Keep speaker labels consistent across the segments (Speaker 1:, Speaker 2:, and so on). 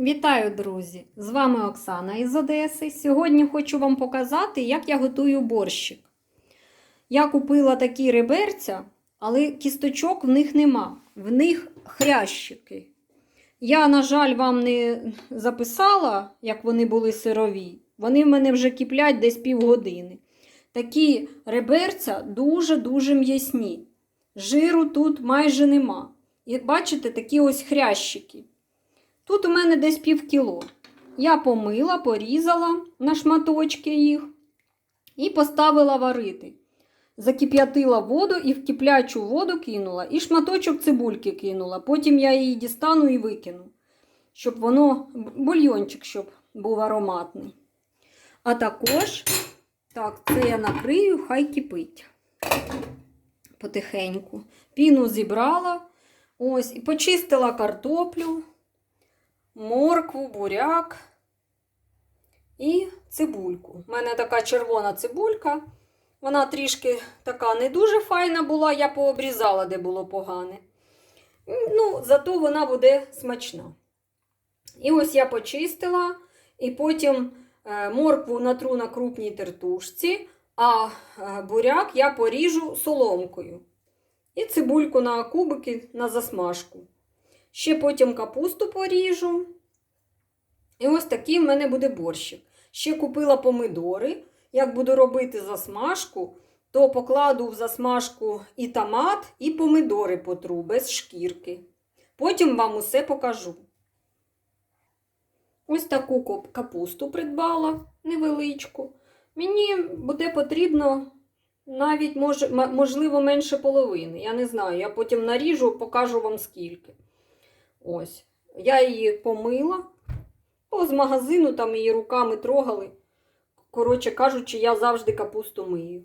Speaker 1: Вітаю, друзі! З вами Оксана із Одеси. Сьогодні хочу вам показати, як я готую борщик. Я купила такі реберця, але кісточок в них нема. В них хрящики. Я, на жаль, вам не записала, як вони були сирові. Вони в мене вже киплять десь півгодини. Такі реберця дуже-дуже м'ясні. Жиру тут майже нема. І бачите, такі ось хрящики. Тут у мене десь пів кіло. Я помила, порізала на шматочки їх і поставила варити. Закип'ятила воду і в киплячу воду кинула, і шматочок цибульки кинула. Потім я її дістану і викину, щоб воно, бульйончик, щоб був ароматний. А також, так, це я накрию, хай кипить потихеньку. Піну зібрала, ось, і почистила картоплю моркву, буряк і цибульку. У мене така червона цибулька. Вона трішки така не дуже файна була, я пообрізала, де було погане. Ну, зато вона буде смачна. І ось я почистила, і потім е, моркву натру на крупній тертушці, а е, буряк я поріжу соломкою. І цибульку на кубики на засмажку. Ще потім капусту поріжу. І ось такий в мене буде борщик. Ще купила помидори. Як буду робити засмажку, то покладу в засмажку і томат, і помидори потру без шкірки. Потім вам усе покажу. Ось таку капусту придбала невеличку. Мені буде потрібно навіть, можливо, менше половини. Я не знаю. Я потім наріжу, покажу вам скільки. Ось. Я її помила. Бо з магазину там її руками трогали. Коротше кажучи, я завжди капусту мию.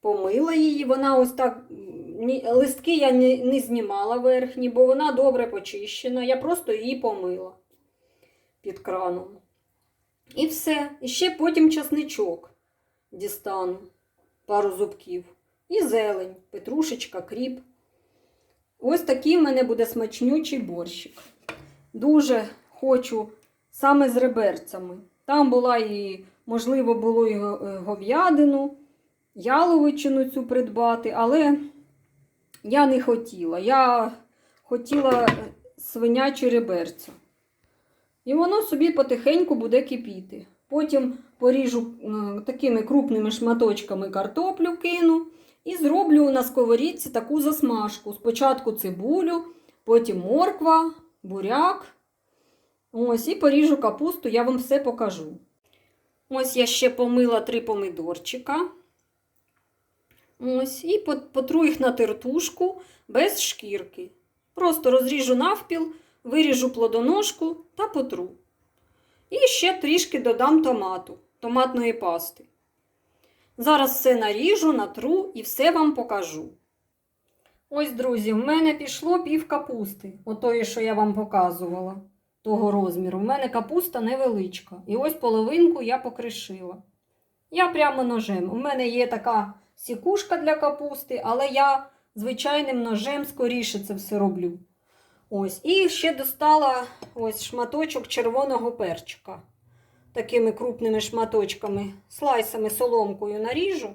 Speaker 1: Помила її, вона ось так. Листки я не, не знімала верхні, бо вона добре почищена. Я просто її помила під краном. І все. І ще потім часничок дістану, пару зубків. І зелень, петрушечка, кріп. Ось такий в мене буде смачнючий борщик. Дуже хочу саме з реберцями. Там була і, можливо, було і е, говядину, яловичину цю придбати, але я не хотіла. Я хотіла е, свинячі реберця. І воно собі потихеньку буде кипіти. Потім поріжу такими крупними шматочками картоплю кину і зроблю на сковорідці таку засмажку. Спочатку цибулю, потім морква, буряк. Ось, і поріжу капусту, я вам все покажу. Ось я ще помила три помидорчика. Ось, і потру їх на тертушку без шкірки. Просто розріжу навпіл, виріжу плодоножку та потру. І ще трішки додам томату, томатної пасти. Зараз все наріжу, натру і все вам покажу. Ось, друзі, в мене пішло пів капусти, отої, що я вам показувала, того розміру. В мене капуста невеличка. І ось половинку я покришила. Я прямо ножем. У мене є така сікушка для капусти, але я звичайним ножем скоріше це все роблю. Ось. І ще достала ось шматочок червоного перчика. Такими крупними шматочками, слайсами, соломкою наріжу.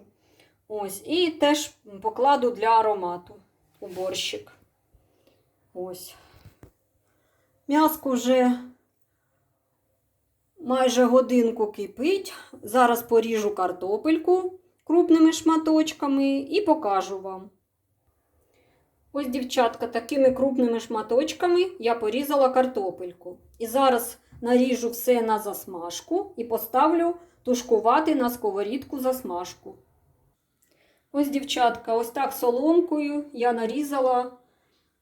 Speaker 1: Ось. І теж покладу для аромату у борщик. Ось. М'яско вже майже годинку кипить. Зараз поріжу картопельку крупними шматочками і покажу вам. Ось, дівчатка, такими крупними шматочками я порізала картопельку. І зараз наріжу все на засмажку і поставлю тушкувати на сковорідку засмажку. Ось, дівчатка, ось так соломкою я нарізала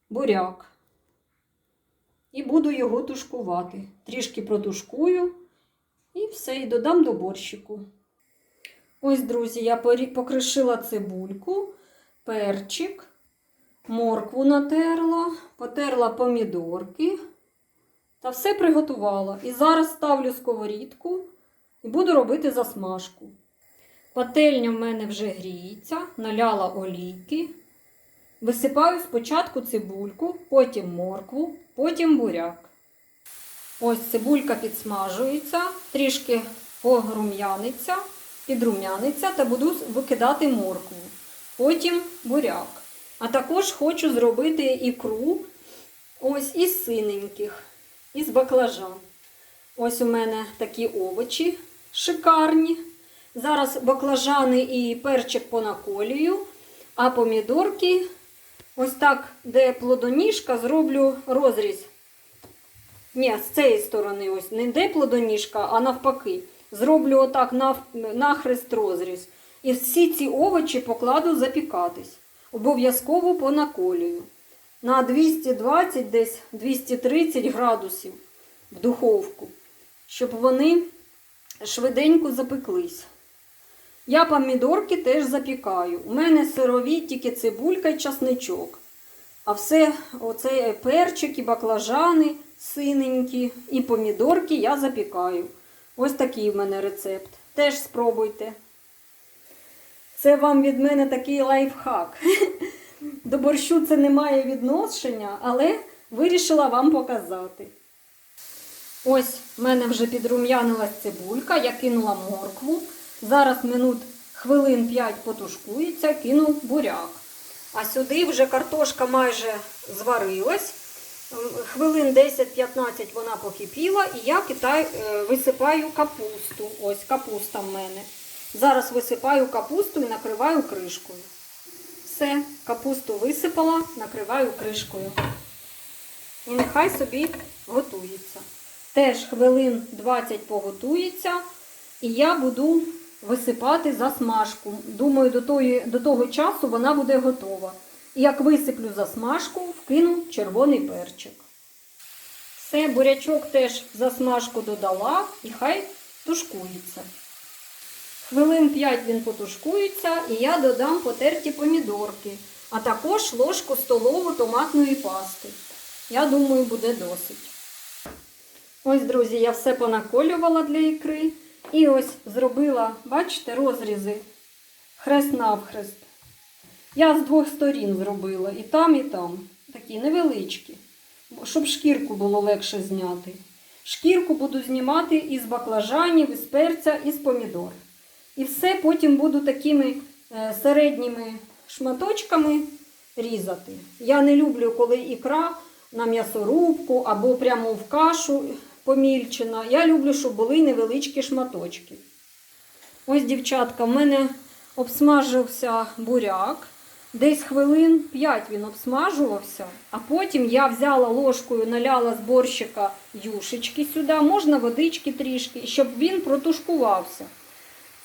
Speaker 1: буряк. І буду його тушкувати. Трішки протушкую і все, і додам до борщику. Ось, друзі, я покришила цибульку, перчик, моркву натерла, потерла помідорки та все приготувала. І зараз ставлю сковорідку і буду робити засмажку. Пательня в мене вже гріється, наляла олійки. Висипаю спочатку цибульку, потім моркву, потім буряк. Ось цибулька підсмажується, трішки погрум'яниться, підрум'яниться та буду викидати моркву. Потім буряк. А також хочу зробити ікру ось із синеньких, із баклажан. Ось у мене такі овочі шикарні. Зараз баклажани і перчик понаколюю, а помідорки, ось так, де плодоніжка, зроблю розріз. Ні, з цієї сторони, ось не де плодоніжка, а навпаки. Зроблю отак нахрест розріз. І всі ці овочі покладу запікатись. Обов'язково понаколюю. На 220, десь 230 градусів в духовку, щоб вони швиденько запеклись. Я помідорки теж запікаю. У мене сирові тільки цибулька і часничок. А все, оце перчики, баклажани синенькі і помідорки я запікаю. Ось такий в мене рецепт. Теж спробуйте. Це вам від мене такий лайфхак. До борщу це не має відношення, але вирішила вам показати. Ось в мене вже підрум'янилась цибулька, я кинула моркву. Зараз минут хвилин 5 потушкується, кину буряк. А сюди вже картошка майже зварилась. Хвилин 10-15 вона покипіла, і я китаю, е, висипаю капусту. Ось капуста в мене. Зараз висипаю капусту і накриваю кришкою. Все, капусту висипала, накриваю кришкою. І нехай собі готується. Теж хвилин 20 поготується, і я буду висипати засмажку. Думаю, до, тої, до того часу вона буде готова. І як висиплю засмажку, вкину червоний перчик. Все, бурячок теж засмажку додала і хай тушкується. Хвилин 5 він потушкується і я додам потерті помідорки, а також ложку столову томатної пасти. Я думаю, буде досить. Ось, друзі, я все понаколювала для ікри. І ось зробила, бачите, розрізи хрест навхрест. Я з двох сторін зробила, і там, і там. Такі невеличкі, щоб шкірку було легше зняти. Шкірку буду знімати із баклажанів, із перця, із помідор. І все потім буду такими е, середніми шматочками різати. Я не люблю, коли ікра на м'ясорубку або прямо в кашу помільчена. Я люблю, щоб були невеличкі шматочки. Ось, дівчатка, в мене обсмажився буряк. Десь хвилин 5 він обсмажувався, а потім я взяла ложкою, наляла з борщика юшечки сюди, можна водички трішки, щоб він протушкувався.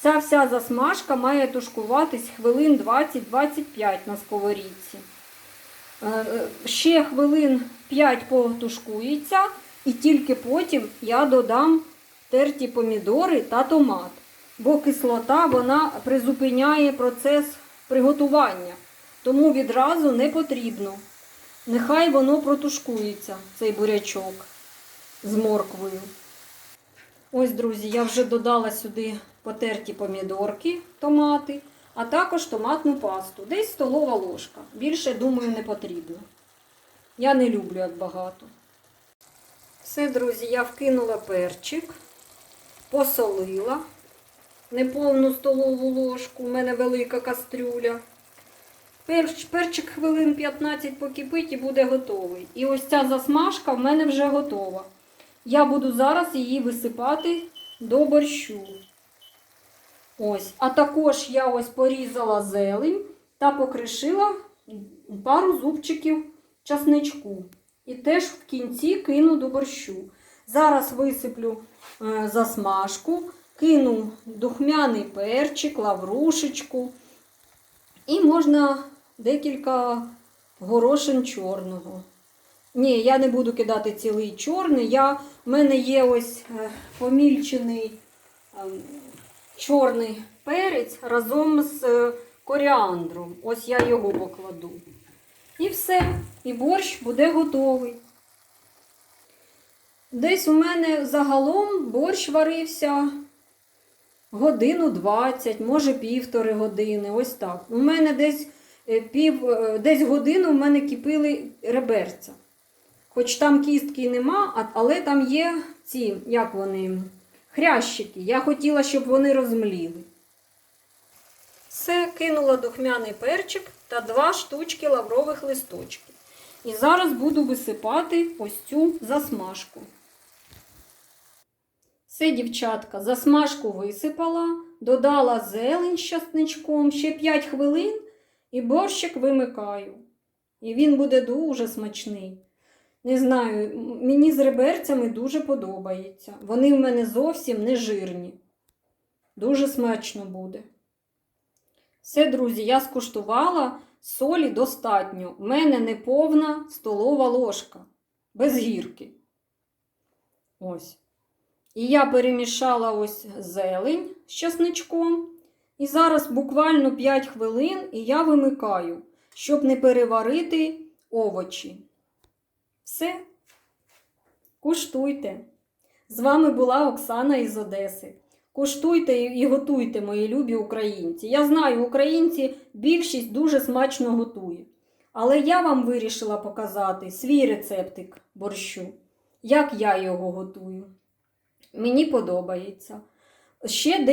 Speaker 1: Ця вся засмажка має тушкуватись хвилин 20-25 на сковорідці. Е, е, Ще хвилин 5 потушкується, і тільки потім я додам терті помідори та томат. Бо кислота вона призупиняє процес приготування. Тому відразу не потрібно. Нехай воно протушкується, цей бурячок з морквою. Ось, друзі, я вже додала сюди потерті помідорки, томати, а також томатну пасту. Десь столова ложка. Більше, думаю, не потрібно. Я не люблю як багато. Все, друзі, я вкинула перчик, посолила неповну столову ложку, у мене велика кастрюля. Перч, перчик хвилин 15 покипить і буде готовий. І ось ця засмажка в мене вже готова. Я буду зараз її висипати до борщу. Ось. А також я ось порізала зелень та покришила пару зубчиків часничку. І теж в кінці кину до борщу. Зараз висиплю е, засмажку, кину духмяний перчик, лаврушечку. І можна декілька горошин чорного. Ні, я не буду кидати цілий чорний. Я, в мене є ось е, помільчений е, чорний перець разом з е, коріандром. Ось я його покладу. І все. І борщ буде готовий. Десь у мене загалом борщ варився годину 20, може півтори години. Ось так. У мене десь е, пів, е, десь годину в мене кипили реберця. Хоч там кістки нема, але там є ці, як вони, хрящики. Я хотіла, щоб вони розмліли. Все, кинула духмяний перчик та два штучки лаврових листочків. І зараз буду висипати ось цю засмажку. Все, дівчатка, засмажку висипала, додала зелень з часничком, ще 5 хвилин і борщик вимикаю. І він буде дуже смачний. Не знаю, мені з реберцями дуже подобається. Вони в мене зовсім не жирні. Дуже смачно буде. Все, друзі, я скуштувала, солі достатньо. У мене не повна столова ложка, без гірки. Ось. І я перемішала ось зелень з часничком. І зараз буквально 5 хвилин і я вимикаю, щоб не переварити овочі. Все. Куштуйте. З вами була Оксана із Одеси. Куштуйте і готуйте, мої любі українці. Я знаю, українці більшість дуже смачно готує. Але я вам вирішила показати свій рецептик борщу, як я його готую. Мені подобається. Ще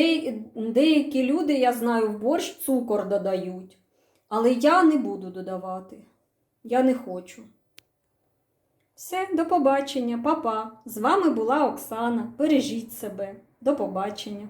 Speaker 1: деякі люди, я знаю, в борщ цукор додають. Але я не буду додавати. Я не хочу. Все, до побачення, Па-па. З вами була Оксана. Бережіть себе. До побачення.